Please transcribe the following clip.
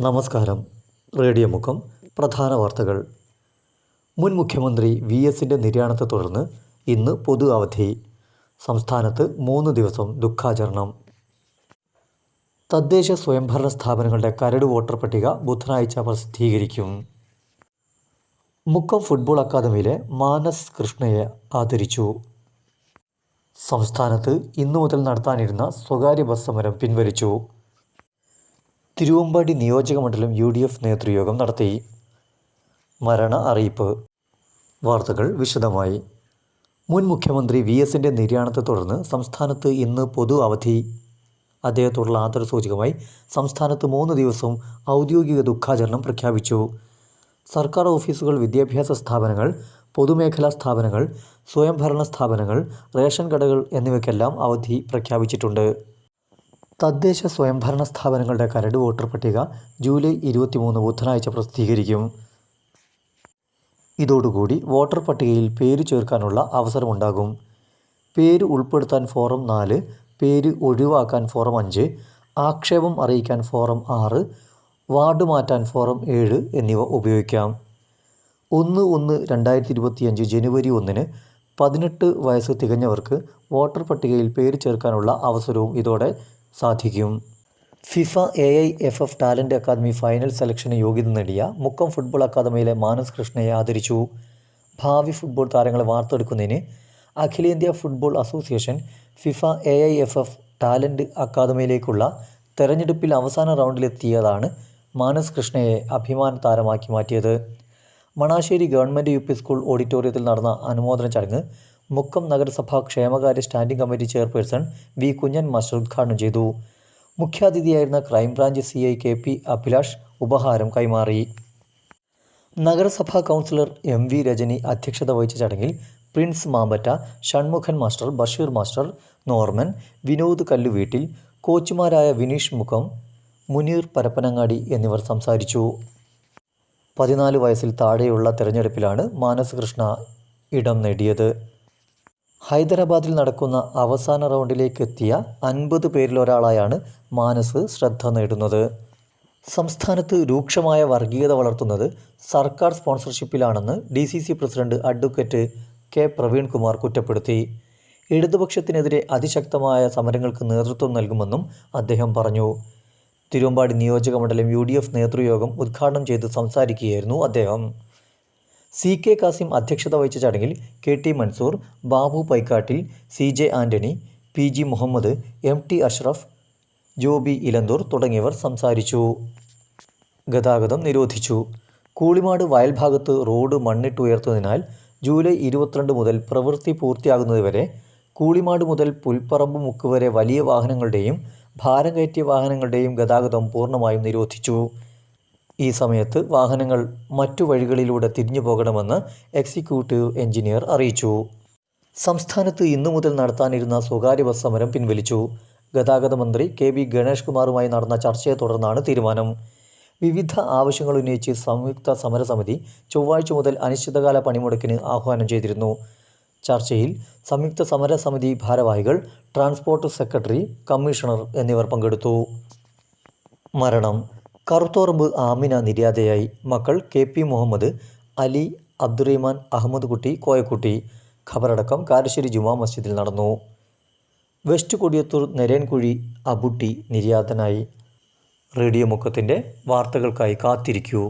നമസ്കാരം. റേഡിയോ മുഖം പ്രധാന വാർത്തകൾ. മുൻ മുഖ്യമന്ത്രി വി എസിന്റെ നിര്യാണത്തെ തുടർന്ന് ഇന്ന് പൊതു അവധി. സംസ്ഥാനത്ത് മൂന്ന് ദിവസം ദുഃഖാചരണം. തദ്ദേശ സ്വയംഭരണ സ്ഥാപനങ്ങളുടെ കരട് വോട്ടർ പട്ടിക ബുധനാഴ്ച പ്രസിദ്ധീകരിക്കും. മുക്കം ഫുട്ബോൾ അക്കാദമിയിലെ മാനസ് കൃഷ്ണയെ ആദരിച്ചു. സംസ്ഥാനത്ത് ഇന്നു മുതൽ നടത്താനിരുന്ന സ്വകാര്യ ബസ് സമരം പിൻവലിച്ചു. തിരുവമ്പാടി നിയോജകമണ്ഡലം യു ഡി എഫ് നേതൃയോഗം നടത്തി. മരണ അറിയിപ്പ്. വാർത്തകൾ വിശദമായി. മുൻ മുഖ്യമന്ത്രി വി എസിന്റെ നിര്യാണത്തെ തുടർന്ന് സംസ്ഥാനത്ത് ഇന്ന് പൊതു അവധി. അദ്ദേഹത്തോടുള്ള ആദരസൂചകമായി സംസ്ഥാനത്ത് മൂന്ന് ദിവസവും ഔദ്യോഗിക ദുഃഖാചരണം പ്രഖ്യാപിച്ചു. സർക്കാർ ഓഫീസുകൾ വിദ്യാഭ്യാസ സ്ഥാപനങ്ങൾ പൊതുമേഖലാ സ്ഥാപനങ്ങൾ സ്വയംഭരണ സ്ഥാപനങ്ങൾ റേഷൻ കടകൾ എന്നിവയ്ക്കെല്ലാം അവധി പ്രഖ്യാപിച്ചിട്ടുണ്ട്. തദ്ദേശ സ്വയംഭരണ സ്ഥാപനങ്ങളുടെ കരട് വോട്ടർ പട്ടിക ജൂലൈ ഇരുപത്തിമൂന്ന് ബുധനാഴ്ച പ്രസിദ്ധീകരിക്കും. ഇതോടുകൂടി വോട്ടർ പട്ടികയിൽ പേര് ചേർക്കാനുള്ള അവസരമുണ്ടാകും. പേര് ഉൾപ്പെടുത്താൻ ഫോറം നാല് പേര് ഒഴിവാക്കാൻ ഫോറം അഞ്ച് ആക്ഷേപം അറിയിക്കാൻ ഫോറം ആറ് വാർഡ് മാറ്റാൻ ഫോറം ഏഴ് എന്നിവ ഉപയോഗിക്കാം. ഒന്ന് ഒന്ന് രണ്ടായിരത്തി ഇരുപത്തിയഞ്ച് ജനുവരി ഒന്നിന് പതിനെട്ട് വയസ്സ് തികഞ്ഞവർക്ക് വോട്ടർ പട്ടികയിൽ പേര് ചേർക്കാനുള്ള അവസരവും ഇതോടെ സാധിക്കും. FIFA A I F F talent academy final സെലക്ഷന് യോഗ്യത നേടിയ മുക്കം ഫുട്ബോൾ അക്കാദമിയിലെ മാനസ് കൃഷ്ണയെ ആദരിച്ചു. ഭാവി ഫുട്ബോൾ താരങ്ങളെ വാർത്തെടുക്കുന്നതിന് അഖിലേന്ത്യാ football association FIFA A I F F talent അക്കാദമിയിലേക്കുള്ള തെരഞ്ഞെടുപ്പിൽ അവസാന റൗണ്ടിലെത്തിയതാണ് മാനസ് കൃഷ്ണയെ അഭിമാന താരമാക്കി മാറ്റിയത്. Manassery government U P school ഓഡിറ്റോറിയത്തിൽ നടന്ന അനുമോദന ചടങ്ങ് മുക്കം നഗരസഭാ ക്ഷേമകാര്യ standing committee chairperson V Kunjan master ഉദ്ഘാടനം ചെയ്തു. മുഖ്യാതിഥിയായിരുന്ന crime branch C I K P Abhilash ഉപഹാരം കൈമാറി. നഗരസഭാ കൗൺസിലർ എം വി രജനി അധ്യക്ഷത വഹിച്ച ചടങ്ങിൽ prince Mampatta Shanmughan master Basheer master Norman Vinod കല്ലുവീട്ടിൽ കോച്ചുമാരായ വിനീഷ് മുഖം മുനീർ പരപ്പനങ്ങാടി എന്നിവർ സംസാരിച്ചു. പതിനാല് വയസ്സിൽ താഴെയുള്ള തെരഞ്ഞെടുപ്പിലാണ് മാനസകൃഷ്ണ ഇടം നേടിയത്. ഹൈദരാബാദിൽ നടക്കുന്ന അവസാന റൗണ്ടിലേക്ക് എത്തിയ അൻപത് പേരിലൊരാളായാണ് മാനസ് ശ്രദ്ധ നേടുന്നത്. സംസ്ഥാനത്ത് രൂക്ഷമായ വർഗീയത വളർത്തുന്നത് സർക്കാർ സ്പോൺസർഷിപ്പിലാണെന്ന് D C C president advocate K Praveenkumar കുറ്റപ്പെടുത്തി. ഇടതുപക്ഷത്തിനെതിരെ അതിശക്തമായ സമരങ്ങൾക്ക് നേതൃത്വം നൽകുമെന്നും അദ്ദേഹം പറഞ്ഞു. തിരുവമ്പാടി നിയോജകമണ്ഡലം യു ഡി എഫ് നേതൃയോഗം ഉദ്ഘാടനം ചെയ്ത് സംസാരിക്കുകയായിരുന്നു അദ്ദേഹം. സി കെ കാസിം അധ്യക്ഷത വഹിച്ച ചടങ്ങിൽ K T Mansoor Babu Paikkattil C J Antony P G Muhammad M T Ashraf Joby Elanthoor തുടങ്ങിയവർ സംസാരിച്ചു. ഗതാഗതം നിരോധിച്ചു. കൂളിമാട് വയൽഭാഗത്ത് റോഡ് റോഡ് ഉയർത്തുന്നതിനാൽ ജൂലൈ ഇരുപത്തിരണ്ട് മുതൽ പ്രവൃത്തി പൂർത്തിയാകുന്നതുവരെ കൂളിമാട് മുതൽ പുൽപ്പറമ്പ് മുക്ക് വരെ വലിയ വാഹനങ്ങളുടെയും ഭാരം കയറ്റിയ വാഹനങ്ങളുടെയും ഗതാഗതം പൂർണമായും നിരോധിച്ചു. ഈ സമയത്ത് വാഹനങ്ങൾ മറ്റു വഴികളിലൂടെ തിരിഞ്ഞു പോകണമെന്ന് എക്സിക്യൂട്ടീവ് എഞ്ചിനീയർ അറിയിച്ചു. സംസ്ഥാനത്ത് ഇന്നു മുതൽ നടത്താനിരുന്ന സ്വകാര്യ ബസ് സമരം പിൻവലിച്ചു. ഗതാഗത മന്ത്രി കെ വി ഗണേഷ് കുമാറുമായി നടന്ന ചർച്ചയെ തുടർന്നാണ് തീരുമാനം. വിവിധ ആവശ്യങ്ങൾ ഉന്നയിച്ച് സംയുക്ത സമരസമിതി ചൊവ്വാഴ്ച മുതൽ അനിശ്ചിതകാല പണിമുടക്കിന് ആഹ്വാനം ചെയ്തിരുന്നു. ചർച്ചയിൽ സംയുക്ത സമരസമിതി ഭാരവാഹികൾ ട്രാൻസ്പോർട്ട് സെക്രട്ടറി കമ്മീഷണർ എന്നിവർ പങ്കെടുത്തു. മരണം കറുത്തോറമ്പ് ആമിന നിര്യാതയായി മക്കൾ കെ പി മുഹമ്മദ് അലി അബ്ദുറഹിമാൻ അഹമ്മദ് കുട്ടി കോയക്കുട്ടി ഖബറടക്കം കാരശ്ശേരി ജുമാ മസ്ജിദിൽ നടന്നു. വെസ്റ്റ് കൊടിയത്തൂർ നെരേൻകുഴി അബുട്ടി നിര്യാതനായി. റേഡിയോ മുക്കത്തിന്റെ വാർത്തകൾക്കായി കാത്തിരിക്കൂ.